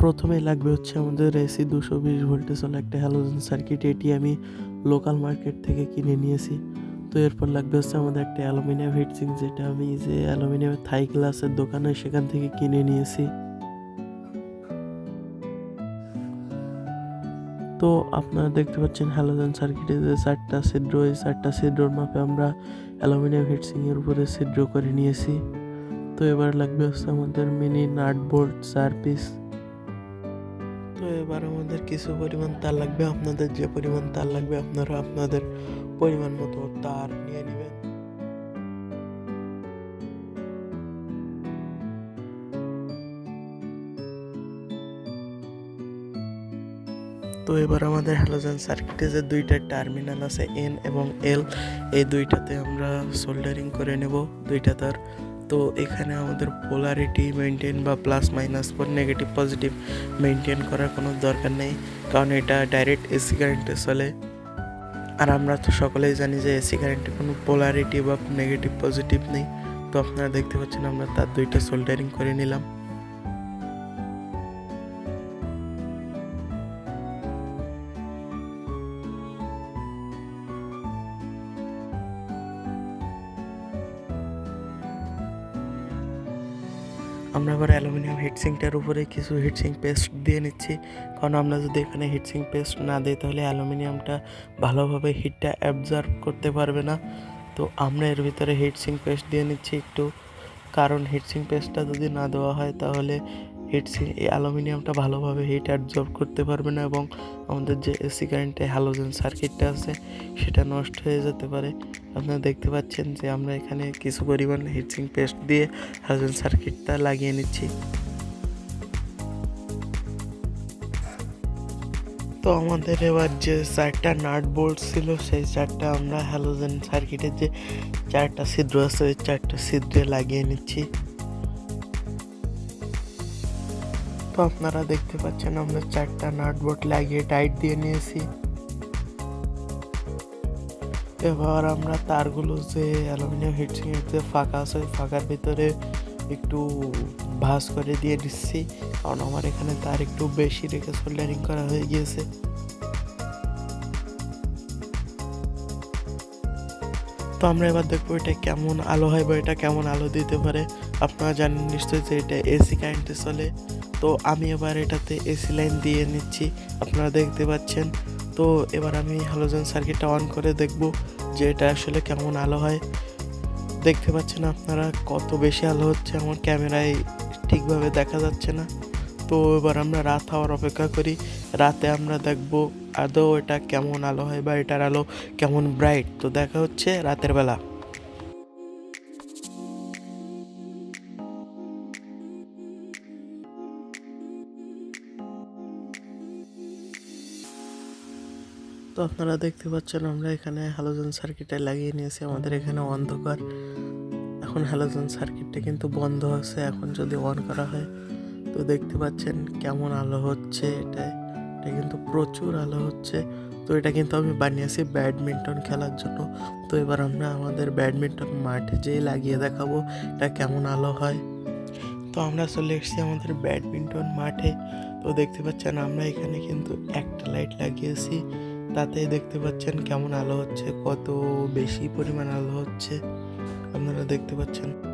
প্রথমে লাগবে হচ্ছে আমাদের এসি দুশো বিশ ভোল্টেজ হলো একটা হ্যালোজেন সার্কিট এটি আমি লোকাল মার্কেট থেকে কিনে নিয়েছি। তো এরপর লাগবে হচ্ছে আমাদের একটা অ্যালুমিনিয়াম হিটসিং যেটা আমি যে অ্যালুমিনিয়ামের থাই গ্লাসের দোকানে সেখান থেকে কিনে নিয়েছি। তো আপনারা দেখতে পাচ্ছেন হ্যালোজেন সার্কিটে যে চারটা ছিদ্র, এই চারটা ছিদ্রর মাপে আমরা অ্যালুমিনিয়াম হিটসিং এর উপরে ছিদ্র করে নিয়েছি। তো এবার লাগবে হচ্ছে আমাদের মিনি নাট বোল্ট চার পিস এবার আমাদের কিছু পরিমাণ তার লাগবে, আপনাদের যে পরিমাণ তার লাগবে, আপনারা আপনাদের পরিমাণ মতো তার নিয়ে নেবেন। তো এবার আমাদের হ্যালোজেন সার্কিটে যে দুইটা টার্মিনাল আছে এন এবং এল এই দুইটাতে আমরা সোল্ডারিং করে নেব। দুইটা তার তো এখানে আমাদের পোলারিটি মেনটেন বা প্লাস মাইনাস বা নেগেটিভ পজিটিভ মেনটেন করার কোনো দরকার নেই, কারণ এটা ডাইরেক্ট এসি কারেন্টে চলে। আর আমরা তো সকলেই জানি যে এসি কারেন্টে কোনো পোলারিটি বা নেগেটিভ পজিটিভ নেই। তো আপনারা দেখতে পাচ্ছেন আমরা তার দুইটা সোল্ডারিং করে নিলাম। আমরা আবার অ্যালুমিনিয়াম হিটসিংটার উপরে কিছু হিটসিং পেস্ট দিয়ে নিচ্ছি। কারণ আমরা যদি এখানে হিটসিং পেস্ট না দিই, তাহলে অ্যালুমিনিয়ামটা ভালোভাবে হিটটা অ্যাবজর্ব করতে পারবে না। তো আমরা এর ভিতরে হিটসিং পেস্ট দিয়ে নিচ্ছি একটু। কারণ হিটসিং পেস্টটা যদি না দেওয়া হয়, তাহলে হিটসিং এই অ্যালুমিনিয়ামটা ভালোভাবে হিট অ্যাবজর্ব করতে পারবে না এবং আমাদের যে এসি কারেন্টে হ্যালোজেন সার্কিটটা আছে, সেটা নষ্ট হয়ে যেতে পারে। আপনারা দেখতে পাচ্ছেন যে আমরা এখানে কিছু পরিমাণ হিটসিং পেস্ট দিয়ে হ্যালোজেন সার্কিটটা লাগিয়ে নিচ্ছি। তো আমাদের এবার যে চারটা নাট বোল্ট ছিল, সেই চারটা আমরা হ্যালোজেন সার্কিটের যে চারটা ছিদ্র আছে, ওই চারটা ছিদ্রে লাগিয়ে নিচ্ছি। তো আপনারা দেখতে পাচ্ছেন, আমরা চারটা নাট বোল্ট লাগিয়ে টাইট দিয়ে নিয়েছি। এবার আমরা তারগুলো যে অ্যালুমিনিয়াম হিটসিং এর যে ফাঁকা আছে, ওই ফাঁকার ভিতরে একটু ভাঁজ করে দিয়ে দিচ্ছি কারণ আমার এখানে তার একটু বেশি রেখে সোল্ডারিং করা হয়ে গিয়েছে। তো আমরা এবার দেখব এটা কেমন আলো হয় বা এটা কেমন আলো দিতে পারে। আপনারা জানেন নিশ্চয়ই যে এটা এসি কারেন্টে চলে। তো আমি এবার এটাতে এসি লাইন দিয়ে নিচ্ছি, আপনারা দেখতে পাচ্ছেন। তো এবার আমি হ্যালোজেন সার্কিটটা অন করে দেখব যে এটা আসলে কেমন আলো হয়। দেখতে পাচ্ছেন আপনারা কত বেশি আলো হচ্ছে, আমার ক্যামেরায় ঠিকভাবে দেখা যাচ্ছে না। তো এবার আমরা রাত হওয়ার অপেক্ষা করি। রাতে আমরা দেখব আদৌ এটা কেমন আলো হয় বা এটার আলো কেমন ব্রাইট তো দেখা হচ্ছে রাতের বেলা। তো আপনারা দেখতে পাচ্ছেন আমরা এখানে হ্যালোজেন সার্কিটটা লাগিয়ে নিয়েছি, আমাদের এখানে অন্ধকার। এখন হ্যালোজেন সার্কিটটা কিন্তু বন্ধ আছে, এখন যদি অন করা হয়, তো দেখতে পাচ্ছেন কেমন আলো হচ্ছে এটা। এটা কিন্তু প্রচুর আলো হচ্ছে। তো এটা কিন্তু আমি বানিয়েছি ব্যাডমিন্টন খেলার জন্য। তো এবার আমরা আমাদের ব্যাডমিন্টন মাঠে যেয়ে লাগিয়ে দেখাবো এটা কেমন আলো হয়। তো আমরা চলে এসেছি আমাদের ব্যাডমিন্টন মাঠে। তো দেখতে পাচ্ছেন আমরা এখানে কিন্তু একটা লাইট লাগিয়েছি। তাতেই দেখতে পাচ্ছেন কেমন আলো হচ্ছে কত বেশি পরিমাণ আলো হচ্ছে। আপনারা দেখতে পাচ্ছেন।